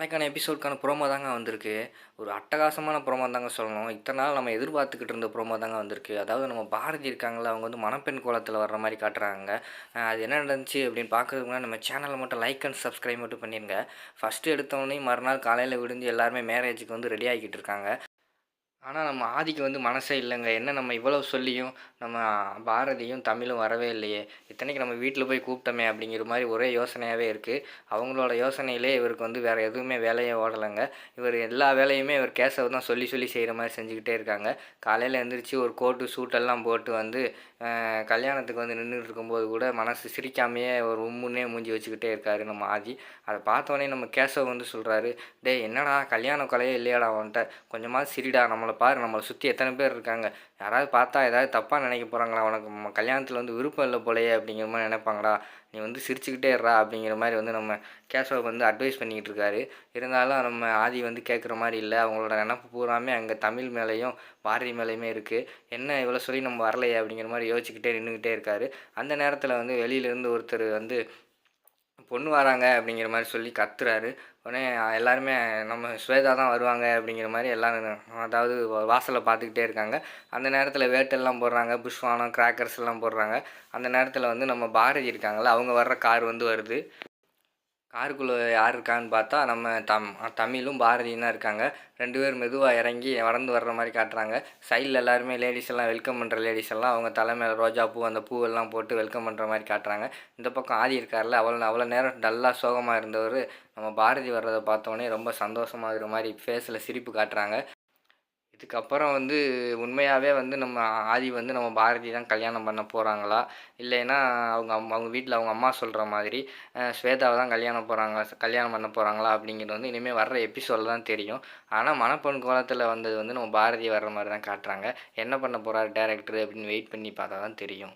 நாளைக்கான எபிசோடுக்கான ப்ரோமோ தாங்க வந்திருக்கு. ஒரு அட்டகாசமான ப்ரோமோ தாங்க சொல்லணும். இத்தனை நாள் நம்ம எதிர்பார்த்துக்கிட்டு இருந்த ப்ரோமோ தாங்க வந்திருக்கு. அதாவது நம்ம பாரதி இருக்காங்களா அவங்க வந்து மணப்பெண் கோலத்தில் வர்ற மாதிரி காட்டுறாங்க. அது என்ன நடந்துச்சு அப்படின்னு பார்க்குறதுக்குனா நம்ம சேனலை மட்டும் லைக் அண்ட் சப்ஸ்கிரைப் மட்டும் பண்ணிடுங்க ஃபஸ்ட்டு எடுத்தோடனே மறுநாள் காலையில் விடிஞ்சு எல்லாருமே மேரேஜுக்கு வந்து ரெடி ஆகிக்கிட்டு இருக்காங்க. ஆனால் நம்ம ஆதிக்கு வந்து மனசே இல்லைங்க. என்ன நம்ம இவ்வளோ சொல்லியும் நம்ம பாரதியும் தமிழும் வரவே இல்லையே. இத்தனைக்கு நம்ம வீட்டில் போய் கூப்பிட்டோமே அப்படிங்கிற மாதிரி ஒரே யோசனையாகவே இருக்குது அவங்களோட யோசனையிலே இவருக்கு வந்து வேறு எதுவுமே வேலையே ஓடலைங்க. இவர் எல்லா வேலையுமே இவர் கேசவ தான் சொல்லி சொல்லி செய்கிற மாதிரி செஞ்சுக்கிட்டே இருக்காங்க. காலையில் எழுந்திரிச்சு ஒரு கோட்டு சூட்டெல்லாம் போட்டு வந்து கல்யாணத்துக்கு வந்து நின்றுட்டு இருக்கும்போது கூட மனசு சிரிக்காமையே ஒரு உம்முன்னே மூஞ்சி வச்சுக்கிட்டே இருக்காரு நம்ம ஆதி. அதை பார்த்தோன்னே நம்ம கேசவ் வந்து சொல்கிறாரு டேய் என்னடா கல்யாண கொலையே இல்லையாடா அவன்கிட்ட கொஞ்சமாவது சிரிடா நம்மளை பாரு நம்மளை சுற்றி எத்தனை பேர் இருக்காங்க. யாராவது பார்த்தா ஏதாவது தப்பாக நினைக்க போகிறாங்களா உனக்கு கல்யாணத்தில் வந்து விருப்பம் இல்லை போலையே அப்படிங்கிற மாதிரி நினைப்பாங்கடா நீ வந்து சிரிச்சுக்கிட்டே இருறா அப்படிங்கிற மாதிரி வந்து நம்ம கேசவ் வந்து அட்வைஸ் பண்ணிக்கிட்டு இருக்காரு. இருந்தாலும் நம்ம ஆதி வந்து கேட்குற மாதிரி இல்லை. அவங்களோட நினப்பு பூராமே அங்கே தமிழ் மேலேயும் பாரதி மேலேயுமே இருக்குது என்ன இவ்வளோ சொல்லி நம்ம வரலையே அப்படிங்கிற மாதிரி யோசிச்சுக்கிட்டே நின்றுக்கிட்டே இருக்காரு. அந்த நேரத்தில் வந்து வெளியிலேருந்து ஒருத்தர் வந்து பொண்ணு வராங்க அப்படிங்கிற மாதிரி சொல்லி கத்துறாரு. உடனே எல்லாருமே நம்ம ஸ்வேதா தான் வருவாங்க அப்படிங்கிற மாதிரி எல்லாரும் அதாவது வாசலை பார்த்துக்கிட்டே இருக்காங்க. அந்த நேரத்தில் வேட்டெல்லாம் போடுறாங்க புஷ்வானம் கிராக்கர்ஸ் எல்லாம் போடுறாங்க. அந்த நேரத்தில் வந்து நம்ம பாரதி இருக்காங்கள அவங்க வர்ற கார் வந்து வருது. காருக்குள்ளே யார் இருக்கான்னு பார்த்தா நம்ம தம் தமிழும் பாரதியும் தான் இருக்காங்க. ரெண்டு பேர் மெதுவாக இறங்கி வளர்ந்து வர்ற மாதிரி காட்டுறாங்க. சைடில் எல்லாருமே லேடிஸ் எல்லாம் வெல்கம் பண்ணுற லேடிஸ் எல்லாம் அவங்க தலை மேலே ரோஜா பூ அந்த பூவெல்லாம் போட்டு வெல்கம் பண்ணுற மாதிரி காட்டுறாங்க. இந்த பக்கம் ஆதி இருக்கார்ல அவ்வளோ அவ்வளோ நேரம் டல்லாக சோகமாக இருந்தவர் நம்ம பாரதி வர்றதை பார்த்தோன்னே ரொம்ப சந்தோஷமாகிற மாதிரி ஃபேஸில் சிரிப்பு காட்டுறாங்க. இதுக்கப்புறம் வந்து உண்மையாகவே வந்து நம்ம ஆதி வந்து நம்ம பாரதி தான் கல்யாணம் பண்ண போகிறாங்களா இல்லைன்னா அவங்க அம்மா அவங்க வீட்டில் அவங்க அம்மா சொல்கிற மாதிரி ஸ்வேதாவை தான் கல்யாணம் போகிறாங்க கல்யாணம் பண்ண போகிறாங்களா அப்படிங்கிறது வந்து இனிமேல் வர்ற எபிசோடில் தான் தெரியும். ஆனால் மணப்பெண் கோலத்தில் வந்தது வந்து நம்ம பாரதி வர்ற மாதிரி தான் காட்டுறாங்க. என்ன பண்ண போகிறாரு டேரக்டர் அப்படின்னு வெயிட் பண்ணி பார்த்தா தான் தெரியும்.